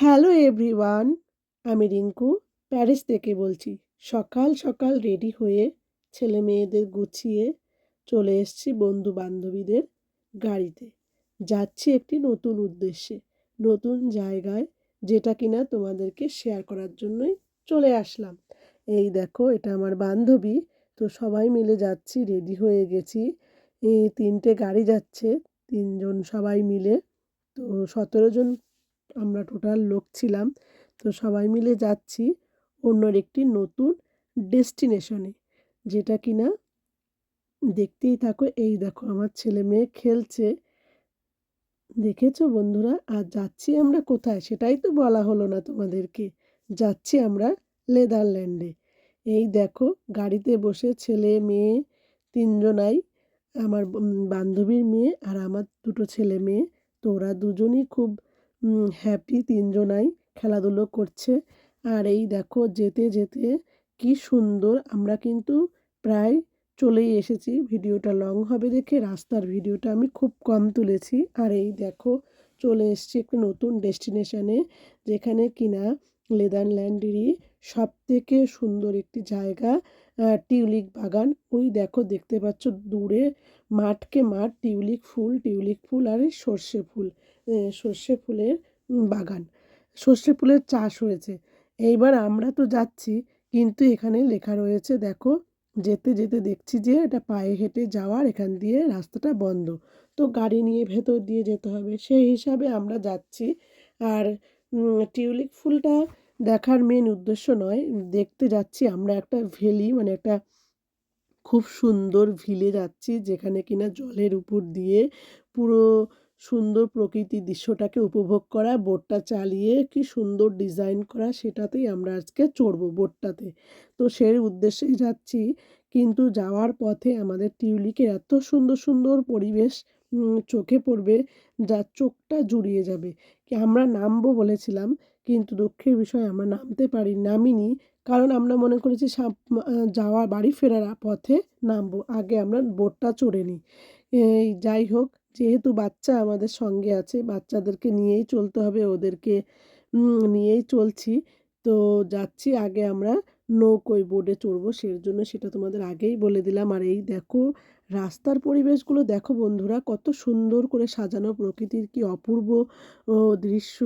Hello everyone আমি Rinku, Paris থেকে বলছি। সকাল সকাল রেডি হয়ে ছেলে মেয়েদের গুছিয়ে চলে এসেছি বন্ধু বান্ধবীদের গাড়িতে। যাচ্ছি একটি নতুন উদ্দেশ্যে, নতুন জায়গায়, যেটা কিনা তোমাদেরকে শেয়ার করার জন্যই চলে আসলাম। এই দেখো, এটা আমার বান্ধবী, তো সবাই মিলে যাচ্ছি, রেডি হয়ে গেছি। এই তিনটে গাড়ি যাচ্ছে, তিনজন সবাই মিলে, তো সতেরো জন আমরা টোটাল লোক ছিলাম। তো সবাই মিলে যাচ্ছি অন্যর একটি নতুন ডেস্টিনেশনে যেটা কিনা দেখতেই থাকো, এই দেখো আমার ছেলে মেয়ে খেলছে। দেখেছ বন্ধুরা? আর যাচ্ছি আমরা কোথায়? সেটাই তো বলা হলো না তোমাদেরকে। যাচ্ছি আমরা নেদারল্যান্ডে এই দেখো গাড়িতে বসে ছেলে মেয়ে তিনজনাই, আমার বান্ধবীর মেয়ে আর আমার দুটো ছেলে মেয়ে। তো ওরা দুজনই খুব হ্যাপি তিনজনাই খেলাধুলো করছে। আর এই দেখো যেতে যেতে কি সুন্দর আমরা কিন্তু প্রায় চলেই এসেছি। ভিডিওটা লং হবে দেখে রাস্তার ভিডিওটা আমি খুব কম তুলেছি। আর এই দেখো চলে এসছি একটি নতুন ডেস্টিনেশানে যেখানে কিনা লেদারল্যান্ডেরই সব থেকে সুন্দর একটি জায়গা টিউলিপ বাগান। ওই দেখো দেখতে পাচ্ছ দূরে মাঠকে মাঠ টিউলিপ ফুল টিউলিপ ফুল আর সর্ষে ফুল। সর্ষে ফুলের বাগান। সর্ষে ফুলের চাষ হয়েছে। এইবার আমরা তো যাচ্ছি, কিন্তু এখানে লেখা রয়েছে, দেখো, যেতে যেতে দেখছি যে এটা পায়ে হেঁটে যাওয়ার এখান দিয়ে রাস্তাটা বন্ধ। তো গাড়ি নিয়ে ভেতর দিয়ে যেতে হবে। সেই হিসাবে আমরা যাচ্ছি। আর টিউলিপ ফুলটা দেখার মেন উদ্দেশ্য নয়। দেখতে যাচ্ছি, আমরা একটা ভ্যালি মানে একটা খুব সুন্দর ভিলে যাচ্ছি, যেখানে কিনা জলের উপর দিয়ে পুরো সুন্দর প্রকৃতির দৃশ্যটাকে উপভোগ করা, বোটটা চালিয়ে কি সুন্দর ডিজাইন করা সেটাতেই আমরা আজকে চড়বো বোটটাতে। তো সেই উদ্দেশ্যেই যাচ্ছি, কিন্তু যাওয়ার পথে আমাদের টিউলিকের এত সুন্দর সুন্দর পরিবেশ চোখে পড়বে যা চোখটা জুড়িয়ে যাবে। কি আমরা নামবো বলেছিলাম, কিন্তু দুঃখের বিষয় আমরা নামতে পারি, নামিনি। কারণ আমরা মনে করেছি যাওয়া, বাড়ি ফেরার পথে নামবো, আগে আমরা বোটটা চড়ে নিই। যাই হোক যেহেতু বাচ্চা আমাদের সঙ্গে আছে, বাচ্চাদেরকে নিয়েই চলতে হবে, ওদেরকে নিয়েই চলছি। তো যাচ্ছি, আগে আমরা নৌকোয় বোর্ডে চড়বো সেই জন্য সেটা তোমাদের আগেই বলে দিলাম। আর এই দেখো, রাস্তার পরিবেশগুলো দেখো বন্ধুরা, কত সুন্দর করে সাজানো, প্রকৃতির কি অপূর্ব দৃশ্য।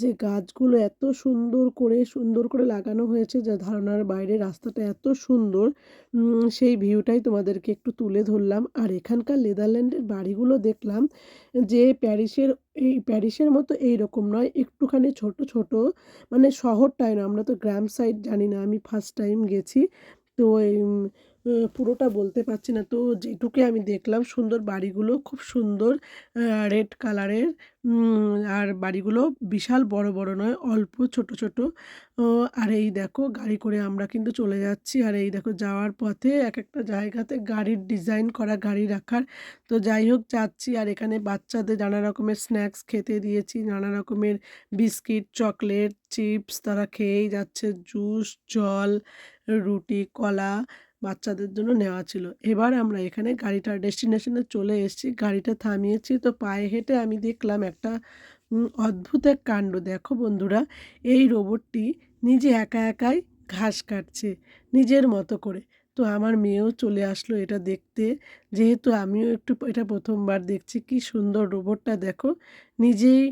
যে গাছগুলো এত সুন্দর করে সুন্দর করে লাগানো হয়েছে যা ধারণার বাইরে, রাস্তাটা এত সুন্দর সেই ভিউটাই তোমাদেরকে একটু তুলে ধরলাম। আর এখানকার নেদারল্যান্ডের বাড়িগুলো দেখলাম যে প্যারিসের, এই প্যারিসের মতো এই রকম নয়, একটুখানি ছোট ছোট মানে শহরটাই না আমরা তো গ্রাম সাইড জানি না, আমি ফার্স্ট টাইম গেছি। তো পুরোটা বলতে পারছি না। তো যেটুকুই আমি দেখলাম, সুন্দর বাড়িগুলো খুব সুন্দর রেড কালারের আর বাড়িগুলো বিশাল বড় বড় নয়, অল্প ছোট ছোট। আর এই দেখো গাড়ি করে আমরা কিন্তু চলে যাচ্ছি। আর এই দেখো যাওয়ার পথে এক একটা জায়গাতে গাড়ির ডিজাইন করা, গাড়ি রাখার। তো যাই হোক, যাচ্ছি। আর এখানে বাচ্চাদের নানা রকমের স্ন্যাক্স খেতে দিয়েছি। নানা রকমের বিস্কিট, চকলেট, চিপস তারা খেয়েই যাচ্ছে। জুস, জল, রুটি, কলা বাচ্চাদের জন্য নেওয়া ছিল। এবার আমরা এখানে গাড়িটার ডেস্টিনেশনে চলে এসেছি। গাড়িটা থামিয়েছি তো পায়ে হেঁটে আমি দেখলাম একটা অদ্ভুত এক কাণ্ড। দেখো বন্ধুরা, এই রোবটটি নিজে একা একাই ঘাস কাটছে, নিজের মতো করে। তো আমার মেয়েও চলে আসলো এটা দেখতে। যেহেতু আমিও একটু, এটা প্রথমবার দেখছি, কি সুন্দর রোবটটা দেখো। নিজেই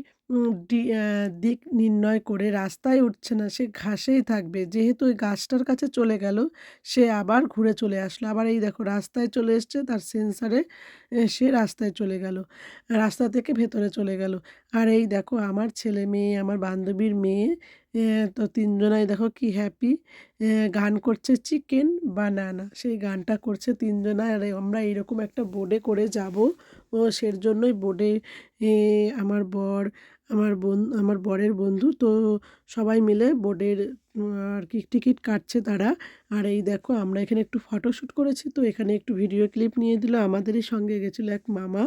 দিক নির্ণয় করে রাস্তায় উঠছে না, সে ঘাসেই থাকবে। যেহেতু ওই গাছটার কাছে চলে গেল, সে আবার ঘুরে চলে আসলো। আবার এই দেখো, রাস্তায় চলে এসছে, তার সেন্সারে সে রাস্তায় চলে গেল, রাস্তা থেকে ভেতরে চলে গেল। আর এই দেখো, আমার ছেলে মেয়ে, আমার বান্ধবীর মেয়ে তো তিনজনাই দেখো কি হ্যাপি গান করছে চিকেন বা বানানা সেই গানটা করছে তিনজনায় আর আমরা এইরকম একটা বোর্ডে করে যাব। ও, সের জন্যই বোর্ডে আমার বর আমার বোন, আমার বরের বন্ধু। তো সবাই মিলে বোর্ডের আর কি, টিকিট কাটছে তারা। আর এই দেখো, আমরা এখানে একটু ফটোশ্যুট করেছি। তো এখানে একটু ভিডিও ক্লিপ নিয়ে দিল। আমাদেরই সঙ্গে গেছিল এক মামা।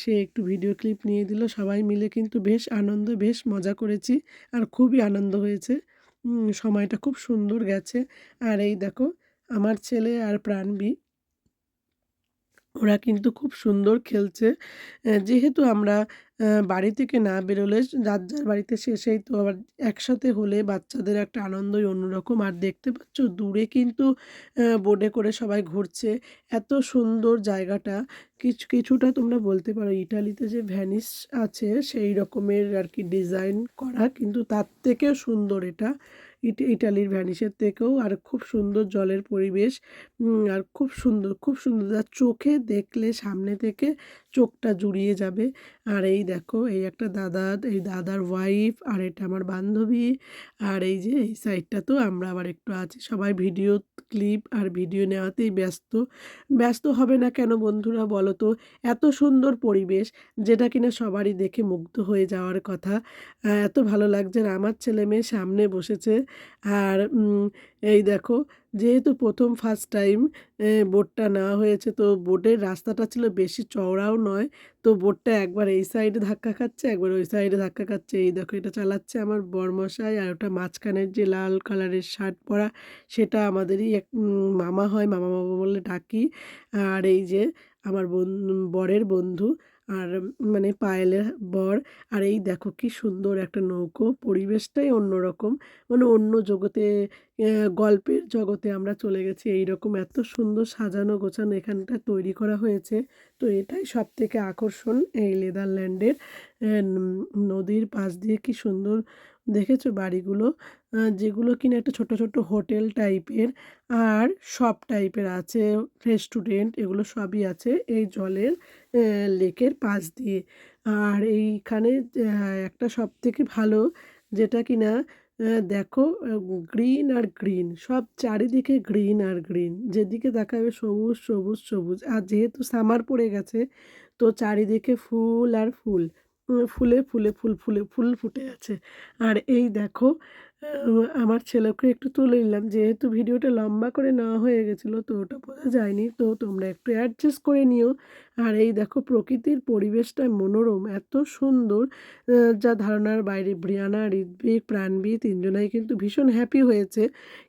সে একটু ভিডিও ক্লিপ নিয়ে দিল। সবাই মিলে কিন্তু বেশ আনন্দ, বেশ মজা করেছি। আর খুবই আনন্দ হয়েছে। সময়টা খুব সুন্দর গেছে। আর এই দেখো, আমার ছেলে আর প্রাণবী। ওরা কিন্তু খুব সুন্দর খেলছে যেহেতু আমরা বাড়ি থেকে না বেরোলে যার, যার বাড়িতে সেই তো আবার একসাথে হলে বাচ্চাদের একটা আনন্দই অন্যরকম। আর দেখতে পাচ্ছ দূরে কিন্তু বোর্ডে করে সবাই ঘুরছে। এত সুন্দর জায়গাটা কিছু কিছুটা তোমরা বলতে পারো ইটালিতে যে ভ্যানিস আছে সেই রকমের আর কি ডিজাইন করা কিন্তু তার থেকেও সুন্দর এটা। ইট ইটালির ভ্যানিসের থেকেও আর খুব সুন্দর জলের পরিবেশ আর খুব সুন্দর, খুব সুন্দর। চোখে দেখলে সামনে থেকে চোখটা জুড়িয়ে যাবে। আর এই দেখো এই একটা দাদা, এই দাদার ওয়াইফ আর এটা আমার বান্ধবী। আর এই যে এই সাইডটা তো আমরা আবার একটু আছি। সবাই ভিডিও ক্লিপ আর ভিডিও নেওয়াতেই ব্যস্ত। ব্যস্ত হবে না কেন বন্ধুরা বলো তো? এত সুন্দর পরিবেশ যেটা কিনা সবারই দেখে মুগ্ধ হয়ে যাওয়ার কথা। এত ভালো লাগছে আর আমার ছেলেমেয়ে সামনে বসেছে। আর এই দেখো যেহেতু প্রথম ফার্স্ট টাইম বোটটা নেওয়া হয়েছে তো বোটের রাস্তাটা ছিল বেশি চওড়াও নয়। তো বোটটা একবার এই সাইডে ধাক্কা খাচ্ছে, একবার ওই সাইডে ধাক্কা খাচ্ছে। এই দেখো এটা চালাচ্ছে আমার বরমশাই আর ওটা মাঝখানের যে লাল কালারের শার্ট পরা সেটা আমাদেরই এক মামা হয়, মামা, মামা বলে ডাকি। আর এই যে আমার বন বরের বন্ধু আর মানে পায়েলের বর। আর এই দেখো কি সুন্দর একটা নৌকো। পরিবেশটাই অন্যরকম। মানে অন্য জগতে গল্পের জগতে আমরা চলে গেছি। এইরকম এত সুন্দর সাজানো গোছানো এখানটা তৈরি করা হয়েছে। তো এটাই সব থেকে আকর্ষণ এই লেদারল্যান্ডের নদীর পাশ দিয়ে কি সুন্দর দেখেছ বাড়িগুলো? যেগুলো কিনা একটা ছোট, ছোট হোটেল টাইপের আর শপ টাইপের আছে, রেস্টুরেন্ট এগুলো সবই আছে এই জলের লেকের পাশ দিয়ে। আর এইখানে একটা সবথেকে ভালো যেটা কিনা দেখো গ্রিন আর গ্রিন সব চারিদিকে গ্রিন আর গ্রিন। যেদিকে তাকাবে সবুজ, সবুজ, সবুজ। আর যেহেতু সামার পড়ে গেছে তো চারিদিকে ফুল আর ফুল। ফুলে, ফুলে, ফুল, ফুলে, ফুল ফুটে আছে। আর এই দেখো আমার ছেলেকে একটু তুলে নিলাম। যেহেতু ভিডিওটা লম্বা করে নেওয়া হয়ে গেছিল তো ওটা বোঝা যায়নি। তো তোমরা একটু অ্যাডজাস্ট করে নিও। আর এই দেখো প্রকৃতির পরিবেশটা মনোরম এত সুন্দর যা ধারণার বাইরে। ব্রিয়ানা, ঋদ্বিক প্রাণবী তিনজনাই কিন্তু ভীষণ হ্যাপি হয়েছে।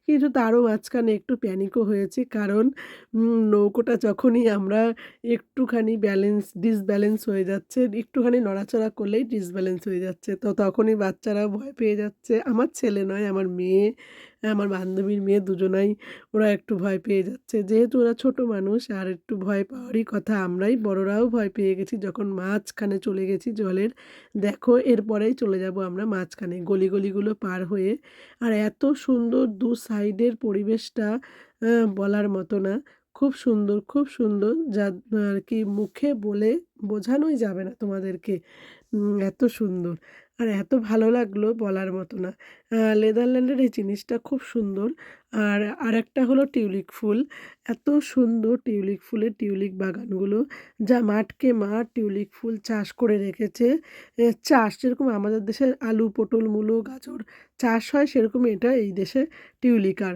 কিন্তু তারও মাঝখানে একটু প্যানিকও হয়েছে। কারণ নৌকোটা যখনই আমরা একটুখানি ব্যালেন্স ডিসব্যালেন্স হয়ে যাচ্ছে, একটুখানি নড়াচড়া করলেই ডিসব্যালেন্স হয়ে যাচ্ছে। তো তখনই বাচ্চারা ভয় পেয়ে যাচ্ছে। আমার ছেলে নয় আমার মেয়ে, আমার বান্ধবীর মেয়ে দুজনাই ওরা একটু ভয় পেয়ে যাচ্ছে। যেহেতু ওরা ছোট মানুষ আর একটু ভয় পাওয়ারই কথা। আমরাই বড়রাও ভয় পেয়ে গেছি যখন মাঝখানে চলে গেছি জলের। দেখো এরপরেই চলে যাব আমরা মাঝখানে গলি, গলিগুলো পার হয়ে। আর এত সুন্দর দু সাইডের পরিবেশটা বলার মতো না। খুব সুন্দর, খুব সুন্দর যা আর কি মুখে বলে বোঝানোই যাবে না তোমাদেরকে। এত সুন্দর। আর এত ভালো লাগল বলার মতো না। আ নেদারল্যান্ডের এই জিনিসটা খুব সুন্দর। আর আরেকটা হলো টিউলিপ ফুল। এত সুন্দর টিউলিপ ফুলের টিউলিপ বাগানগুলো যা মাঠকে মাঠ টিউলিপ ফুল চাষ করে রেখেছে। চাষ যেরকম আমাদের দেশে আলু, পটল, মূলো, গাজর চাষ হয় সেরকম এটা এই দেশে টিউলিপ আর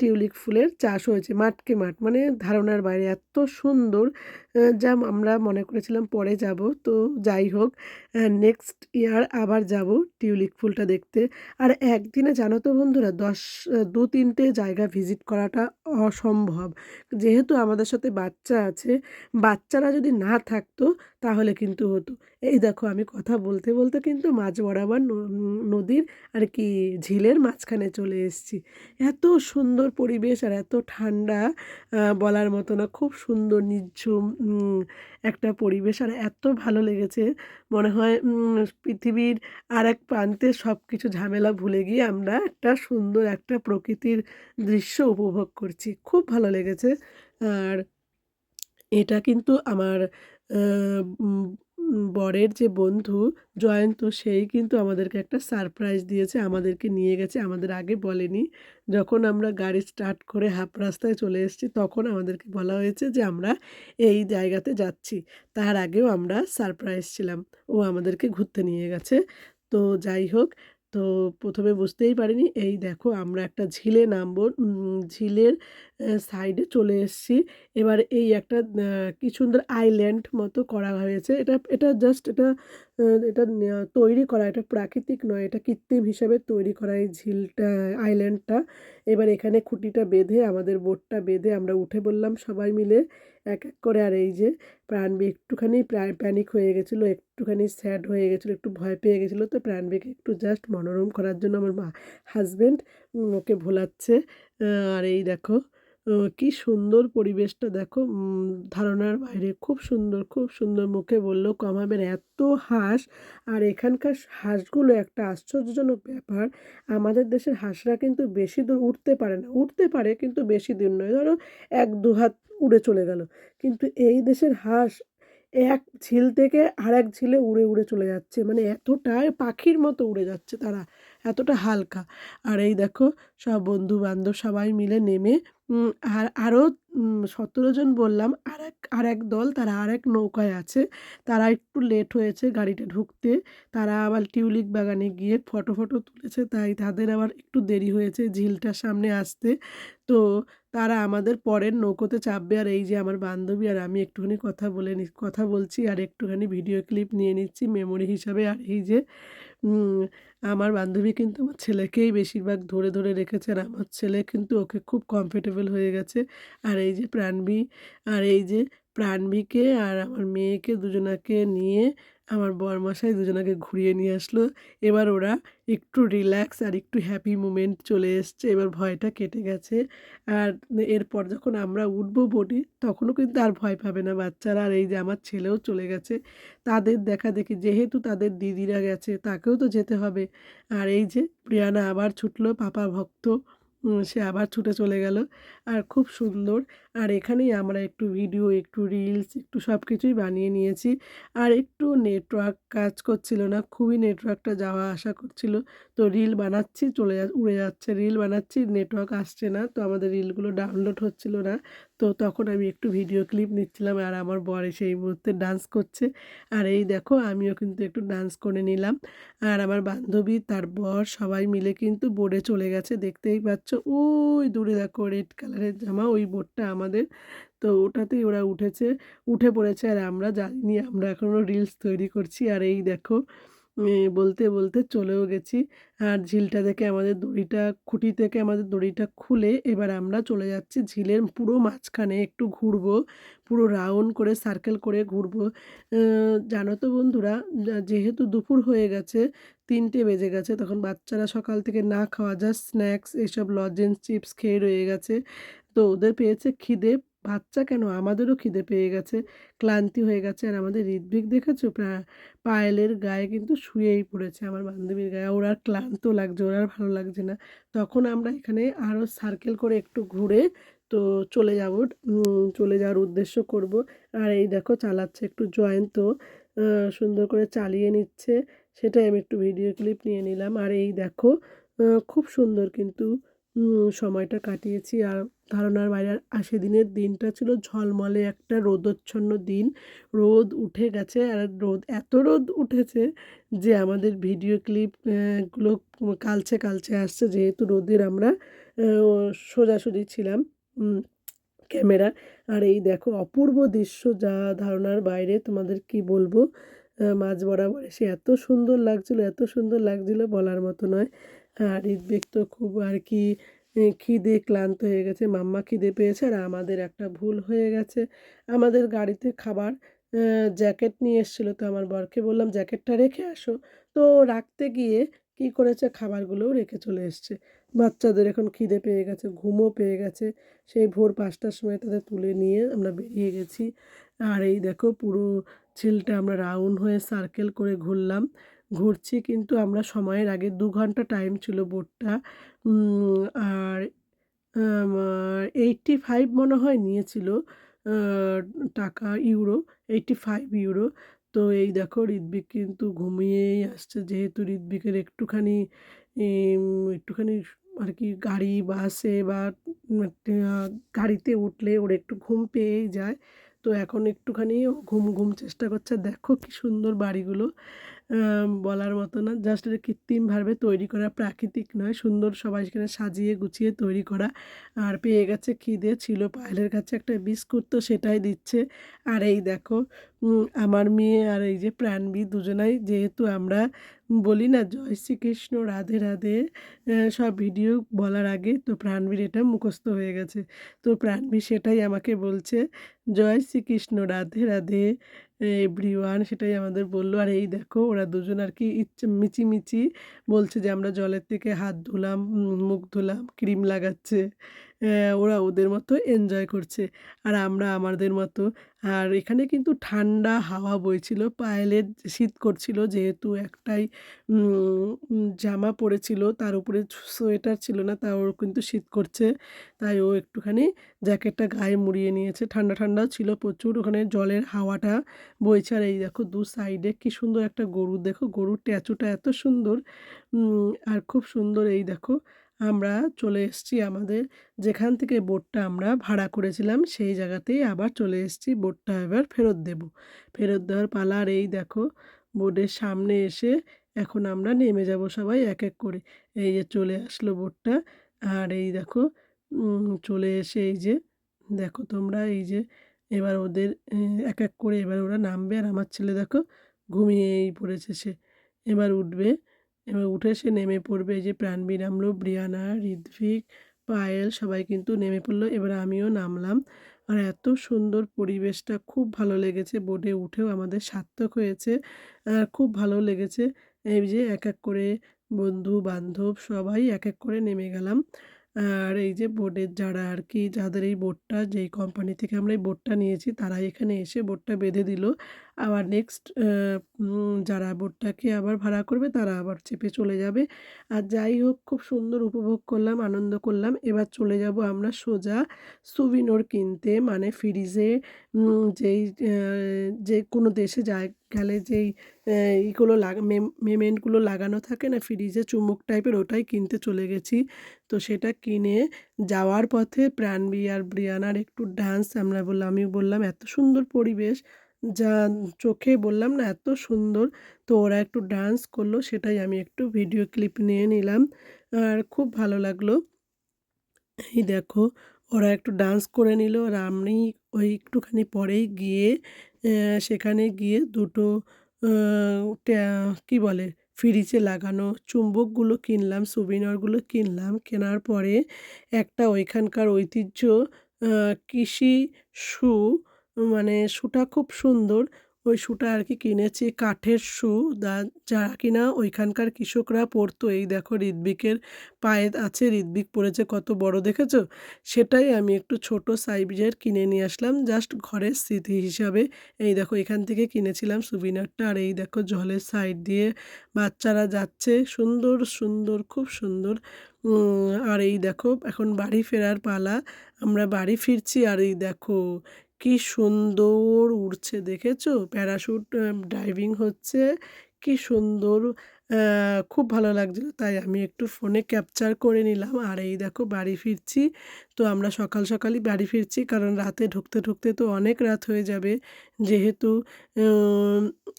টিউলিপ ফুলের চাষ হয়েছে মাঠকে মাঠ। মানে ধারণার বাইরে এত সুন্দর যা আমরা মনে করেছিলাম পরে যাব। তো যাই হোক নেক্সট ইয়ার আবার যাব টিউলিপ ফুলটা দেখতে। আর একদিনে জানো তো বন্ধুরা ১০ অ্যা ২-৩ জায়গা ভিজিট করাটা অসম্ভব। যেহেতু আমাদের সাথে বাচ্চা আছে, বাচ্চারা যদি না থাকতো তাহলে কিন্তু হতো। এই দেখো আমি কথা বলতে, বলতে কিন্তু মাঝ বরাবর নদীর আর কি ঝিলের মাঝখানে চলে এসেছি। এত সুন্দর পরিবেশ আর এত ঠান্ডা বলার মতো না। খুব সুন্দর নিঝুম একটা পরিবেশ আর এত ভালো লেগেছে মনে হয় পৃথিবীর আর এক প্রান্তে সব কিছু ঝামেলা ভুলে গিয়ে আমরা একটা সুন্দর একটা প্রকৃতির দৃশ্য উপভোগ করছি। খুব ভালো লেগেছে। আর এটা কিন্তু আমার বরের যে বন্ধু জয়ন্ত, সেই কিন্তু আমাদেরকে একটা সারপ্রাইজ দিয়েছে। আমাদেরকে নিয়ে গেছে, আমাদের আগে বলেনি। যখন আমরা গাড়ি স্টার্ট করে হাফ রাস্তায় চলে এসেছি, তখন আমাদেরকে বলা হয়েছে যে আমরা এই জায়গাতে যাচ্ছি। তার আগেও আমরা সারপ্রাইজ ছিলাম। ও আমাদেরকে ঘুরতে নিয়ে গেছে। তো যাই হোক তো প্রথমে বুঝতেই পারিনি। এই দেখো আমরা একটা ঝিলে নামবো। ঝিলের সাইডে চলে এসেছি। এবার এই একটা কি সুন্দর আইল্যান্ড মতো করা হয়েছে। এটা এটা জাস্ট এটা এটা তৈরি করা এটা প্রাকৃতিক নয়। এটা কৃত্রিম হিসাবে তৈরি করা এই ঝিলটা আইল্যান্ডটা। এবার এখানে খুঁটিটা বেঁধে, আমাদের বোটটা বেঁধে আমরা উঠে বললাম সবাই মিলে। এক এক করে আর এই যে প্রাণবী একটুখানি প্যানিক হয়ে গেছিল, একটুখানি স্যাড হয়ে গেছিল, একটু ভয় পেয়ে গেছিল, তো প্রাণবীকে একটু জাস্ট মনোরম করার জন্য আমার মা হাজব্যান্ড ওকে ভোলাচ্ছে। আর এই দেখো কি সুন্দর পরিবেশটা দেখো। ধারণার বাইরে খুব সুন্দর খুব সুন্দর মুখে বলল, কমাবেন এত হাঁস। আর এখানকার হাঁসগুলো একটা আশ্চর্যজনক ব্যাপার, আমাদের দেশের হাঁসরা কিন্তু বেশি দূর উঠতে পারে না। উঠতে পারে কিন্তু বেশি দূর নয়। ধরো এক দু হাত উড়ে চলে গেল। কিন্তু এই দেশের হাঁস এক ঝিল থেকে আর এক ঝিলে উড়ে উড়ে চলে যাচ্ছে। মানে এতটাই পাখির মতো উড়ে যাচ্ছে তারা। এতটা হালকা। আর এই দেখো, সব বন্ধু বান্ধব সবাই মিলে নেমে আর আরও সতেরো জন বললাম আর এক আর এক দল, তারা আর এক নৌকায় আছে। তারা একটু লেট হয়েছে গাড়িটা ঢুকতে। তারা আবার টিউলিপ বাগানে গিয়ে ফটো ফটো তুলেছে, তাই তাদের আবার একটু দেরি হয়েছে ঝিলটার সামনে আসতে। তো তারা আমাদের পরের নৌকোতে চাপবে, আর এই যে আমার বান্ধবী আর আমি একটুখানি কথা বলে কথা বলছি, আর একটুখানি ভিডিও ক্লিপ নিয়ে নিচ্ছি মেমোরি হিসাবে। আর এই যে আমার বান্ধবী কিন্তু আমার ছেলেকেই বেশিরভাগ ধরে ধরে রেখেছে আর আমার ছেলে কিন্তু ওকে খুব কমফোর্টেবল হয়ে গেছে। আর এই যে প্রাণবী, আর এই যে প্রাণবীকে আর আমার মেয়েকে দুজনাকে নিয়ে আমার বরমশাই দুজনাকে ঘুরিয়ে নিয়ে আসলো। এবার ওরা একটু রিল্যাক্স আর একটু হ্যাপি মুমেন্ট চলে এসছে। এবার ভয়টা কেটে গেছে। আর এরপর যখন আমরা উঠবো বোটে তখনও কিন্তু আর ভয় পাবে না বাচ্চারা। আর এই যে আমার ছেলেও চলে গেছে। তাদের দেখা দেখি, যেহেতু তাদের দিদিরা গেছে, তাকেও তো যেতে হবে। আর এই যে প্রিয়ানা আবার ছুটলো, পাপা ভক্ত। সে আবার ছুটে চলে গেল। আর খুব সুন্দর। আর এখানেই আমরা একটু ভিডিও একটু রিলস একটু সব কিছুই বানিয়ে নিয়েছি। আর একটু নেটওয়ার্ক কাজ করছিল না। খুবই নেটওয়ার্কটা যাওয়া আসা করছিল। তো রিল বানাচ্ছি, চলে উড়ে যাচ্ছে। রিল বানাচ্ছি নেটওয়ার্ক আসছে না। তো আমাদের রিলগুলো ডাউনলোড হচ্ছিল না। তো তখন আমি একটু ভিডিও ক্লিপ নিচ্ছিলাম আর আমার বর সেই মুহূর্তে ডান্স করছে। আর এই দেখো, আমিও কিন্তু একটু ডান্স করে নিলাম। আর আমার বান্ধবী, তার বর সবাই মিলে কিন্তু বোর্ডে চলে গেছে, দেখতেই পাচ্ছ। ওই দূরে দেখো রেড কালারের জামা, ওই বোর্ডটা আমাদের। তো ওটাতেই ওরা উঠেছে, উঠে পড়েছে। আর আমরা জানি আমরা এখনও রিলস তৈরি করছি। আর এই দেখো বলতে বলতে চলেও গেছি। আর ঝিলটা থেকে আমাদের দড়িটা, খুঁটি থেকে আমাদের দড়িটা খুলে এবার আমরা চলে যাচ্ছি ঝিলের পুরো মাঝখানে একটু ঘুরবো, পুরো রাউন্ড করে সার্কেল করে ঘুরবো। জানো তো বন্ধুরা যেহেতু দুপুর হয়ে গেছে, তিনটে বেজে গেছে, তখন বাচ্চারা সকাল থেকে না খাওয়া যা স্ন্যাক্স এইসব লজেন্স, চিপস খেয়ে রয়ে গেছে। তো ওদের পেয়েছে খিদে বাচ্চা কেন? আমাদেরও খিদে পেয়ে গেছে, ক্লান্তি হয়ে গেছে। আর আমাদের ঋদ্বিক দেখেছ? পায়েলের গায়ে কিন্তু শুয়েই পড়েছে আমার বান্ধবীর গায়ে। ওর আর ক্লান্ত লাগছে, ওর আর ভালো লাগছে না। তখন আমরা এখানে আরও সার্কেল করে একটু ঘুরে তো চলে যাব চলে যাওয়ার উদ্দেশ্য করব। আর এই দেখো চালাচ্ছে একটু জয়েন্ট তো সুন্দর করে চালিয়ে নিচ্ছে। সেটাই আমি একটু ভিডিও ক্লিপ নিয়ে নিলাম। আর এই দেখো খুব সুন্দর কিন্তু সময়টা কাটিয়েছি। আর ধারণার বাইরে আর সেদিনের দিনটা ছিল ঝলমলে একটা রোদচ্ছন্ন দিন। রোদ উঠে গেছে আর রোদ, এত রোদ উঠেছে যে আমাদের ভিডিও ক্লিপগুলো কালচে কালচে আসছে। যেহেতু রোদের আমরা সোজাসুজি ছিলাম ক্যামেরা আর এই দেখো, অপূর্ব দৃশ্য যা ধারণার বাইরে, তোমাদের কি বলব? মাঝ বরাবর এসে এত সুন্দর লাগছিল, এত সুন্দর লাগছিল বলার মতো নয়। আর ঋদ্বিক তো খুব আর কি খিদে ক্লান্ত হয়ে গেছে, মাম্মা খিদে পেয়েছে আর আমাদের একটা ভুল হয়ে গেছে। আমাদের গাড়িতে খাবার জ্যাকেট নিয়ে এসেছিল তো আমার বরকে বললাম, জ্যাকেটটা রেখে আসো। তো রাখতে গিয়ে কি করেছে খাবারগুলোও রেখে চলে এসছে। বাচ্চাদের এখন খিদে পেয়ে গেছে, ঘুমও পেয়ে গেছে। সেই ভোর পাঁচটার সময় তাদের তুলে নিয়ে আমরা বেরিয়ে গেছি। আর এই দেখো পুরো ঝিলটা আমরা রাউন্ড হয়ে সার্কেল করে ঘুরলাম। ঘুরছি কিন্তু আমরা সময়ের আগে দু ঘণ্টা টাইম ছিল বোটটা আর এইটটি ফাইভ মনে হয় নিয়েছিল টাকা ইউরো এইটটি ফাইভ ইউরো তো এই দেখো ঋদ্বিক কিন্তু ঘুমিয়েই আসছে, যেহেতু ঋদ্বিকের একটুখানি একটুখানি আর কি গাড়ি, বাসে বা গাড়িতে উঠলে ওর একটু ঘুম পেয়েই যায়। তো এখন একটুখানি ঘুম ঘুম চেষ্টা করছে। দেখো কি সুন্দর বাড়িগুলো। বলার মতো না। জাস্ট এটা কৃত্রিমভাবে তৈরি করা, প্রাকৃতিক নয়। সুন্দর সবাই সেখানে সাজিয়ে গুছিয়ে তৈরি করা। আর পেয়ে গেছে খিদে, ছিল পায়েলের কাছে একটা বিস্কুট তো সেটাই দিচ্ছে। আর এই দেখো আমার মেয়ে আর এই যে প্রাণবী দুজনাই যেহেতু আমরা বলি না, জয় শ্রীকৃষ্ণ, রাধে রাধে সব ভিডিও বলার আগে তো প্রাণবীর এটা মুখস্থ হয়ে গেছে। তো প্রাণবীর সেটাই আমাকে বলছে, জয় শ্রীকৃষ্ণ, রাধে রাধে এভরিওয়ান সেটাই আমাদের বলল। আর এই দেখো, ওরা দুজন আর কি ইচ্ছে মিচিমিচি বলছে যে আমরা জলের থেকে হাত ধুলাম মুখ ধুলাম, ক্রিম লাগাচ্ছে। ওরা ওদের মতো এনজয় করছে। আর আমরা আমাদের মতো। আর এখানে কিন্তু ঠান্ডা হাওয়া বইছিল পায়েলের শীত করছিল যেহেতু একটাই জামা পরেছিল তার উপরে সোয়েটার ছিল না, তা ওর কিন্তু শীত করছে। তাই ও একটুখানি জ্যাকেটটা গায়ে মুড়িয়ে নিয়েছে। ঠান্ডা ঠান্ডাও ছিল প্রচুর, ওখানে জলের হাওয়াটা বইছে। আর এই দেখো দু সাইডে কি সুন্দর একটা গরু। দেখো গরুর ট্যাচুটা এত সুন্দর আর খুব সুন্দর এই দেখো আমরা চলে এসেছি আমাদের যেখান থেকে বোটটা আমরা ভাড়া করেছিলাম, সেই জায়গাতেই আবার চলে এসেছি। বোটটা এবার ফেরত দেব। ফেরত দেওয়ার পালা আর এই দেখো বোর্ডের সামনে এসে এখন আমরা নেমে যাব সবাই এক এক করে। এই যে চলে আসলো বোটটা আর এই দেখো চলে এসে এই যে দেখো তোমরা এই যে এবার ওদের এক এক করে এবার ওরা নামবে। আর আমার ছেলে দেখো, ঘুমিয়েই পড়েছে সে। এবার উঠবে এবার উঠে সে নেমে পড়বে যে প্রাণবী নামলো ব্রিয়ানা ঋদ্ভিক পায়েল, সবাই কিন্তু নেমে পড়ল। এবার আমিও নামলাম। আর এত সুন্দর পরিবেশটা, খুব ভালো লেগেছে। বোর্ডে উঠেও আমাদের সার্থক হয়েছে। আর খুব ভালো লেগেছে। এই যে এক এক করে বন্ধু, বান্ধব, সবাই এক এক করে নেমে গেলাম। আর এই যে বোর্ডের যারা আর কি, যাদের এই বোর্ডটা যেই কোম্পানি থেকে আমরা এই বোর্ডটা নিয়েছি তারা এখানে এসে বোর্ডটা বেঁধে দিল। আবার নেক্সট যারা বোটটাকে আবার ভাড়া করবে, তারা আবার চেপে চলে যাবে। আর যাই হোক, খুব সুন্দর উপভোগ করলাম, আনন্দ করলাম। এবার চলে যাব আমরা সোজা সুবিনোর কিনতে। মানে ফ্রিজে যেই যে কোনো দেশে যায়, গেলে যেই ইগুলো লাগা মেমেন্টগুলো লাগানো থাকে না ফ্রিজে চুমুক টাইপের ওটাই কিনতে চলে গেছি। তো সেটা কিনে যাওয়ার পথে প্রাণবী আর ব্রিয়ানার একটু ডান্স আমরা বললাম আমি বললাম, এত সুন্দর পরিবেশ। যা চোখে বললাম না, এত সুন্দর। তো ওরা একটু ডান্স করল, সেটাই আমি একটু ভিডিও ক্লিপ নিয়ে নিলাম। আর খুব ভালো লাগল। এই দেখো, ওরা একটু ডান্স করে নিল, আর আমি ওই একটুখানি পরেই গিয়ে সেখানে গিয়ে দুটো কি বলে ফ্রিজে লাগানো চুম্বকগুলো কিনলাম সুবিনারগুলো কিনলাম। কেনার পরে একটা ওইখানকার ঐতিহ্য কৃষি শু মানে শুটা খুব সুন্দর। ওই শুটা আর কি কিনেছি কাঠের শু দা- যা কিনা ওইখানকার কৃষকরা পরতো। এই দেখো ঋদ্বিকের পায়ে আছে ঋদ্বিক পরেছে কত বড় দেখেছ? সেটাই আমি একটু ছোট সাইজের কিনে নিয়ে আসলাম। জাস্ট ঘরের স্মৃতি হিসাবে। এই দেখো এখান থেকে কিনেছিলাম সুবিনারটা আর এই দেখো জলের সাইড দিয়ে বাচ্চারা যাচ্ছে। সুন্দর সুন্দর, খুব সুন্দর। আর এই দেখো এখন বাড়ি ফেরার পালা। আমরা বাড়ি ফিরছি আর এই দেখো কি সুন্দর উড়ছে দেখেছ? প্যারাশুট ড্রাইভিং হচ্ছে। কি সুন্দর খুব ভালো লাগছিল। তাই আমি একটু ফোনে ক্যাপচার করে নিলাম। আর এই দেখো বাড়ি ফিরছি। তো আমরা সকাল সকালই বাড়ি ফিরছি। কারণ রাতে ঢুকতে ঢুকতে তো অনেক রাত হয়ে যাবে। যেহেতু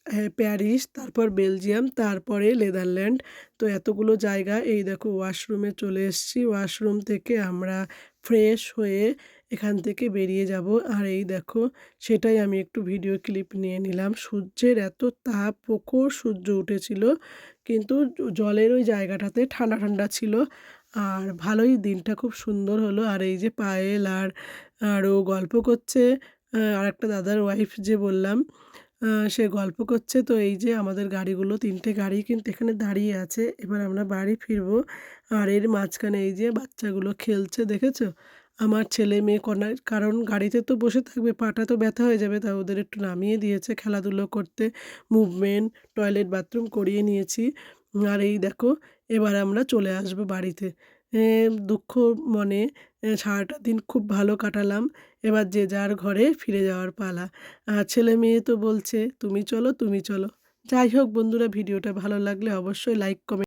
হ্যাঁ, প্যারিস তারপর বেলজিয়াম তারপরে নেদারল্যান্ড। তো এতগুলো জায়গা এই দেখো ওয়াশরুমে চলে এসেছি। ওয়াশরুম থেকে আমরা ফ্রেশ হয়ে এখান থেকে বেরিয়ে যাব। আর এই দেখো, সেটাই আমি একটু ভিডিও ক্লিপ নিয়ে নিলাম। সূর্যের এত তাপ, প্রখর সূর্য উঠেছিল। কিন্তু জলের ওই জায়গাটাতে ঠান্ডা ঠান্ডা ছিল। আর ভালোই দিনটা খুব সুন্দর হলো। আর এই যে পায়েল আর আর ও গল্প করছে আর একটা দাদার ওয়াইফ যে বললাম সে গল্প করছে। তো এই যে আমাদের গাড়িগুলো, তিনটে গাড়ি কিন্তু এখানে দাঁড়িয়ে আছে। এবার আমরা বাড়ি ফিরবো। আর এর মাঝখানে এই যে বাচ্চাগুলো খেলছে, দেখেছ? আমার ছেলে মেয়ে কনা কারণ গাড়িতে তো বসে থাকবে, পাটা তো ব্যথা হয়ে যাবে তাই ওদের একটু নামিয়ে দিয়েছে, খেলাধুলো করতে মুভমেন্ট টয়লেট বাথরুম করিয়ে নিয়েছি। আর এই দেখো, এবার আমরা চলে আসব বাড়িতে। দুঃখ মনে সারাটা দিন খুব ভালো কাটালাম, এবার যে যার ঘরে ফিরে যাওয়ার পালা। আর ছেলে মেয়ে তো বলছে, তুমি চলো তুমি চলো। যাই হোক বন্ধুরা, ভিডিওটা ভালো লাগলে অবশ্যই লাইক কমেন্ট